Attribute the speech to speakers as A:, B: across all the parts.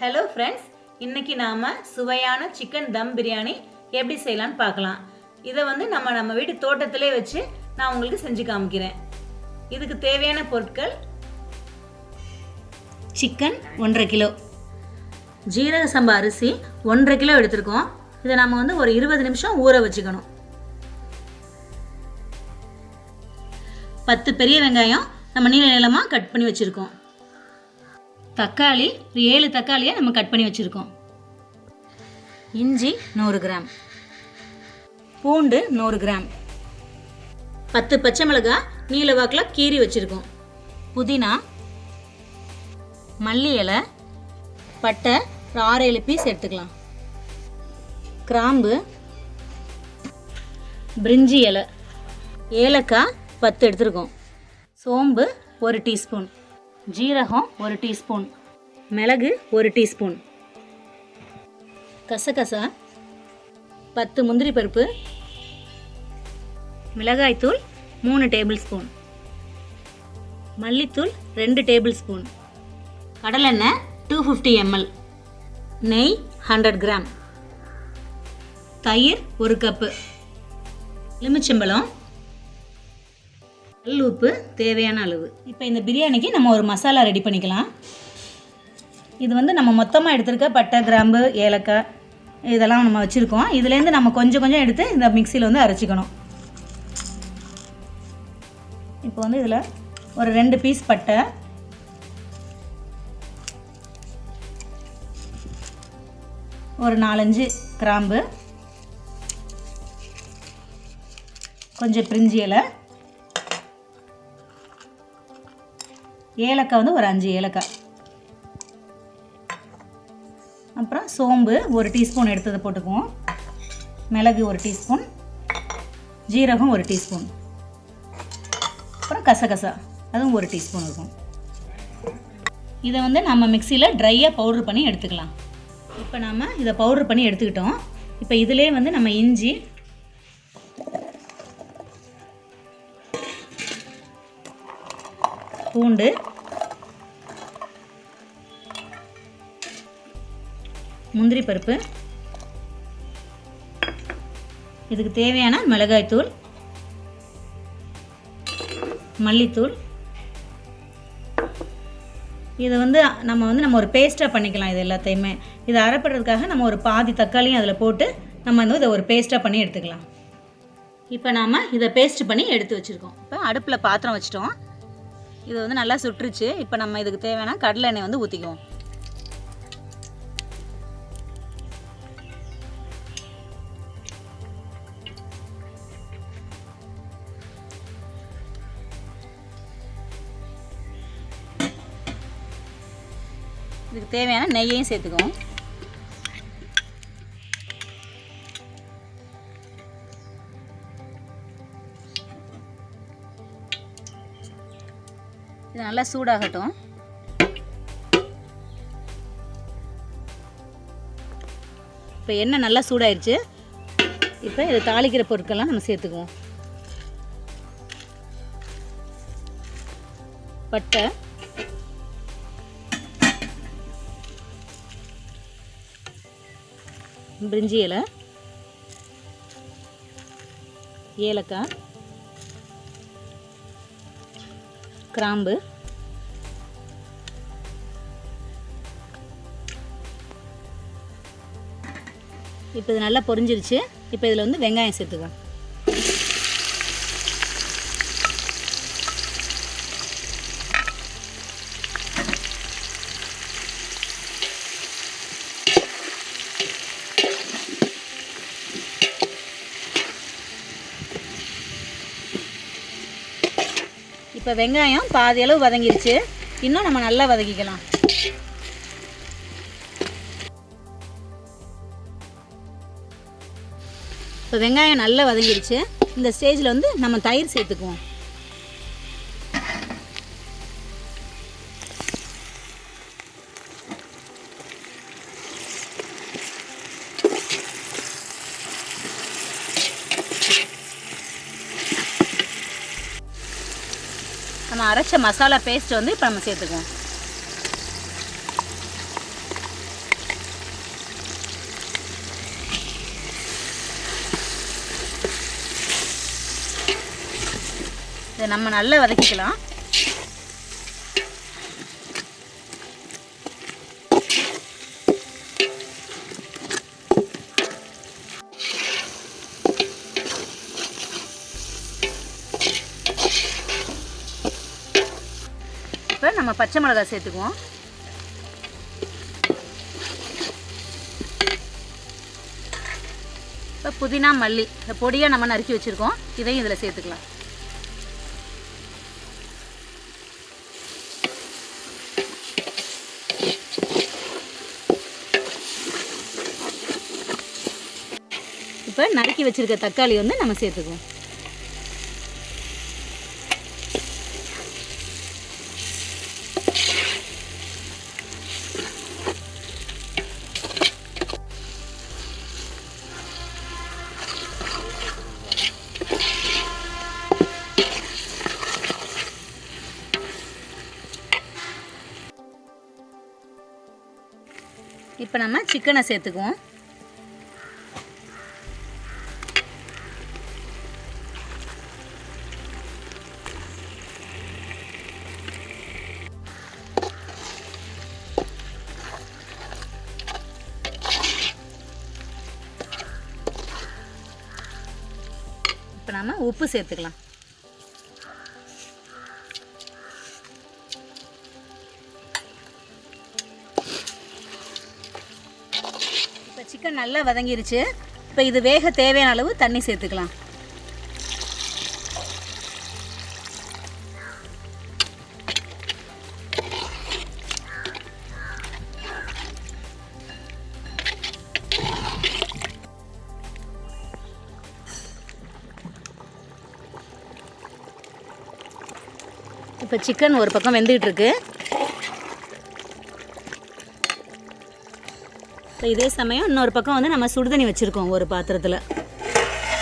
A: Hello friends இன்னைக்கு நாம் சுவையான சிக்கன் தம் பிரியாணி எப்படி செய்யலாம்னு பார்க்கலாம். இதை வந்து நம்ம நம்ம வீட்டு தோட்டத்திலே வச்சு நான் உங்களுக்கு செஞ்சு காமிக்கிறேன். இதுக்கு தேவையான பொருட்கள் சிக்கன் ஒன்றரை கிலோ. ஜீரக சம்பா அரிசி ஒன்றரை கிலோ எடுத்திருக்கோம். இதை நம்ம வந்து ஒரு இருபது நிமிஷம் ஊற வச்சுக்கணும். பத்து பெரிய வெங்காயம் நம்ம நீள நீளமாக கட் பண்ணி வச்சுருக்கோம். தக்காளி ஒரு ஏழு தக்காளியை நம்ம கட் பண்ணி வச்சுருக்கோம். இஞ்சி நூறு கிராம். பூண்டு நூறு கிராம். பத்து பச்சை மிளகாய் நீல வாக்கில் கீறி வச்சுருக்கோம். புதினா மல்லி இலை பட்டை ஒரு ஆறு ஏழு பீஸ் எடுத்துக்கலாம். கிராம்பு பிரிஞ்சி இலை ஏலக்காய் பத்து எடுத்துருக்கோம். சோம்பு ஒரு டீஸ்பூன். ஜீரகம் ஒரு டீஸ்பூன். மிளகு ஒரு டீஸ்பூன். கசகசா பத்து முந்திரி பருப்பு. மிளகாய்த்தூள் மூணு டேபிள் ஸ்பூன். மல்லித்தூள் ரெண்டு டேபிள் ஸ்பூன். கடலெண்ணெய் டூ ஃபிஃப்டி எம்எல் நெய் ஹண்ட்ரட் கிராம் தயிர் ஒரு கப்பு. எலுமிச்சம்பழம் கல் உப்பு தேவையான அளவு. இப்போ இந்த பிரியாணிக்கு நம்ம ஒரு மசாலா ரெடி பண்ணிக்கலாம். இது வந்து நம்ம மொத்தமாக எடுத்திருக்க பட்டை கிராம்பு ஏலக்காய் இதெல்லாம் நம்ம வச்சுருக்கோம். இதுலேருந்து நம்ம கொஞ்சம் கொஞ்சம் எடுத்து இந்த மிக்சியில் வந்து அரைச்சிக்கணும். இப்போ வந்து இதில் ஒரு ரெண்டு பீஸ் பட்டை. ஒரு நாலஞ்சு கிராம்பு. கொஞ்சம் பிரிஞ்சி இலை. ஏலக்காய் வந்து ஒரு அஞ்சு ஏலக்காய். அப்புறம் சோம்பு ஒரு டீஸ்பூன் எடுத்ததை போட்டுக்குவோம். மிளகு ஒரு டீஸ்பூன். ஜீரகம் ஒரு டீஸ்பூன். அப்புறம் கசகசா அதுவும் ஒரு டீஸ்பூன் இருக்கும். இதை வந்து நம்ம மிக்சியில் ட்ரையாக பவுட்ரு பண்ணி எடுத்துக்கலாம். இப்போ நாம் இதை பவுட்ரு பண்ணி எடுத்துக்கிட்டோம். இப்போ இதிலே வந்து நம்ம இஞ்சி பூண்டு முந்திரி பருப்பு. இதுக்கு தேவையான மிளகாய்த்தூள். மல்லித்தூள். இதை வந்து நம்ம வந்து நம்ம ஒரு பேஸ்ட்டாக பண்ணிக்கலாம் இது எல்லாத்தையுமே. இதை அரைப்படுறதுக்காக நம்ம ஒரு பாதி தக்காளியும் அதில் போட்டு நம்ம வந்து இதை ஒரு பேஸ்ட்டாக பண்ணி எடுத்துக்கலாம். இப்போ நாம் இதை பேஸ்ட் பண்ணி எடுத்து வச்சுருக்கோம். இப்போ அடுப்பில் பாத்திரம் வச்சிட்டோம். இது வந்து நல்லா சுட்டுருச்சு இப்போ நம்ம இதுக்கு தேவையான கடலை எண்ணெய் வந்து ஊற்றிக்குவோம் இதுக்கு தேவையான நெய்யையும் சேர்த்துக்குவோம். இது நல்லா சூடாகட்டும். இப்போ எண்ணெய் நல்லா சூடாயிருச்சு. இப்போ இதை தாளிக்கிற பொருட்கள்லாம் நம்ம சேர்த்துக்குவோம். பட்டை. பிரிஞ்சி இலை. ஏலக்காய். கிராம்பு. இப்போ இது நல்லா பொரிஞ்சிருச்சு. இப்போ இதில் வந்து வெங்காயம் சேர்த்துக்கலாம். இப்போ வெங்காயம் பாதி அளவு வதங்கிருச்சு. இன்னும் நம்ம நல்லா வதக்கிக்கலாம். இப்போ வெங்காயம் நல்லா வதங்கிருச்சு. இந்த ஸ்டேஜில் வந்து நம்ம தயிர் சேர்த்துக்குவோம். அரைச்ச மசாலா பேஸ்ட் வந்து இப்போ நம்ம சேர்த்துக்குவோம். இதை நம்ம நல்லா வதக்கிக்கலாம். இப்போ நம்ம பச்சை மிளகாய் சேர்த்துக்குவோம். இப்போ புதினா மல்லி இந்த பொடியாக நம்ம நறுக்கி வச்சுருக்கோம். இதையும் இதில் சேர்த்துக்கலாம். இப்போ நறுக்கி வச்சுருக்க தக்காளி வந்து நம்ம சேர்த்துக்குவோம். இப்போ நம்ம சிக்கனை சேர்த்துக்குவோம். இப்போ நம்ம உப்பு சேர்த்துக்கலாம். சிக்கன் நல்லா வதங்கிருச்சு. இப்போ இது வேக தேவையான அளவு தண்ணி சேர்த்துக்கலாம். இப்போ சிக்கன் ஒரு பக்கம் வெந்துக்கிட்டு இருக்கு. இப்போ இதே சமயம் இன்னொரு பக்கம் வந்து நம்ம சுடுதண்ணி வச்சுருக்கோம் ஒரு பாத்திரத்தில்.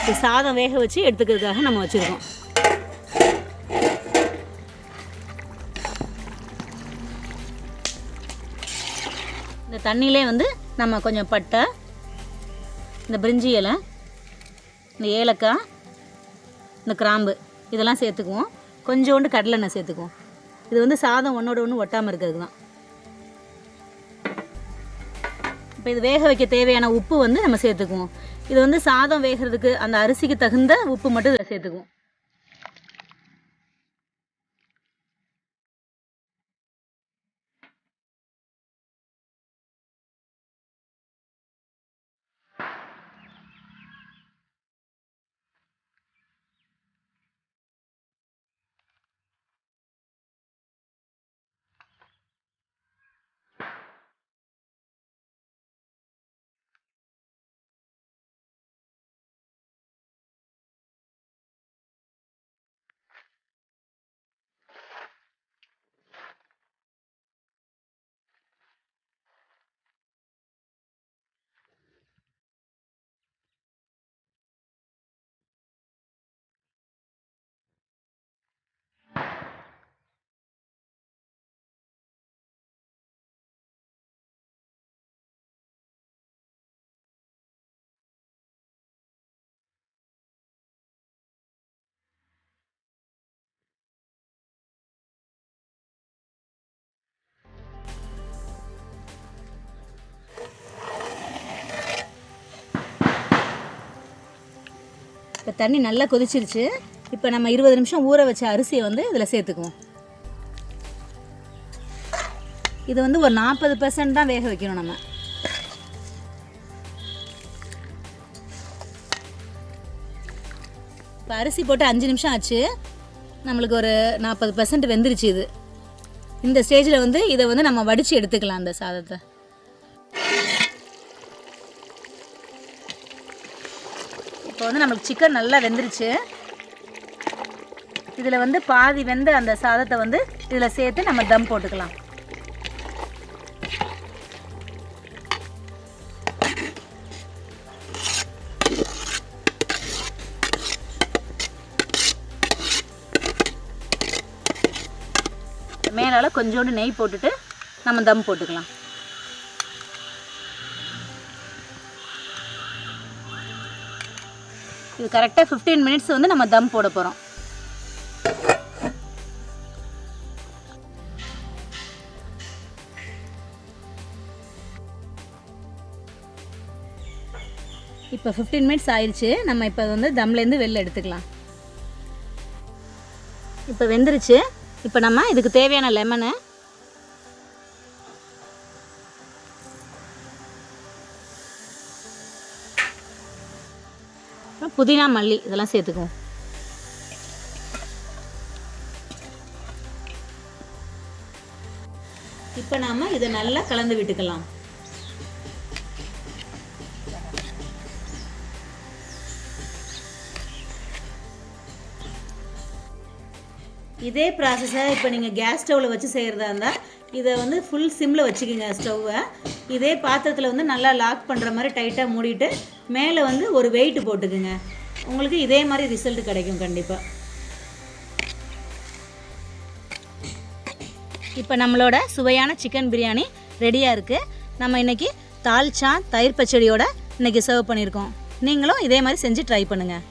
A: இப்போ சாதம் வேக வச்சு எடுத்துக்கிறதுக்காக நம்ம வச்சுருக்கோம். இந்த தண்ணியிலே வந்து நம்ம கொஞ்சம் பட்டை இந்த பிரிஞ்சி இலை இந்த ஏலக்காய் இந்த கிராம்பு இதெல்லாம் சேர்த்துக்குவோம். கொஞ்சோண்டு கடலெண்ணெய் சேர்த்துக்குவோம். இது வந்து சாதம் ஒன்றோட ஒன்று ஒட்டாமல் இருக்கிறது தான். இப்போ இது வேக வைக்க தேவையான உப்பு வந்து நம்ம சேர்த்துக்குவோம். இது வந்து சாதம் வேகிறதுக்கு அந்த அரிசிக்கு தகுந்த உப்பு மட்டும் இதில் சேர்த்துக்குவோம். இப்போ தண்ணி நல்லா கொதிச்சிருச்சு. இப்போ நம்ம இருபது நிமிஷம் ஊற வச்ச அரிசியை வந்து இதில் சேர்த்துக்குவோம். இது வந்து ஒரு நாற்பது பெர்சன்ட் தான் வேக வைக்கணும் நம்ம. இப்போ அரிசி போட்டு அஞ்சு நிமிஷம் ஆச்சு. நம்மளுக்கு ஒரு நாற்பது பெர்சன்ட் வெந்துருச்சு இது. இந்த ஸ்டேஜில் வந்து இதை வந்து நம்ம வடித்து எடுத்துக்கலாம் அந்த சாதத்தை. வந்து நம்மளுக்கு சிக்கன் நல்லா வெந்துருச்சு. இதில் வந்து பாதி வெந்த அந்த சாதத்தை வந்து இதில் சேர்த்து நம்ம தம் போட்டுக்கலாம். மேலால் கொஞ்சோண்டு நெய் போட்டுட்டு நம்ம தம் போட்டுக்கலாம். இது கரெக்டாக ஃபிஃப்டீன் மினிட்ஸ் வந்து நம்ம தம் போட போகிறோம் இப்போ ஃபிஃப்டீன் மினிட்ஸ் ஆயிடுச்சு. நம்ம இப்போ வந்து தம்லேருந்து வெளில எடுத்துக்கலாம். இப்போ வெந்துருச்சு. இப்போ நம்ம இதுக்கு தேவையான லெமனை புதினா மல்லி இதெல்லாம் சேர்த்துக்குவோம் இப்போ நாம் இதை நல்லா கலந்து விட்டுக்கலாம். இதே ப்ராசஸை இப்போ நீங்கள் கேஸ் ஸ்டவ்வில் வச்சு செய்கிறதா இருந்தால் இதை வந்து ஃபுல் சிம்மில் வச்சுக்கோங்க ஸ்டவ்வை இதே பாத்திரத்தில் வந்து நல்லா லாக் பண்ணுற மாதிரி டைட்டாக மூடிட்டு மேலே வந்து ஒரு வெயிட் போட்டுக்குங்க. உங்களுக்கு இதே மாதிரி ரிசல்ட் கிடைக்கும் கண்டிப்பாக இப்போ நம்மளோட சுவையான சிக்கன் பிரியாணி ரெடியாக இருக்குது நம்ம இன்றைக்கி தால்ச்சா தயிர் பச்சடியோட இன்றைக்கி சர்வ் பண்ணியிருக்கோம். நீங்களும் இதே மாதிரி செஞ்சு ட்ரை பண்ணுங்கள்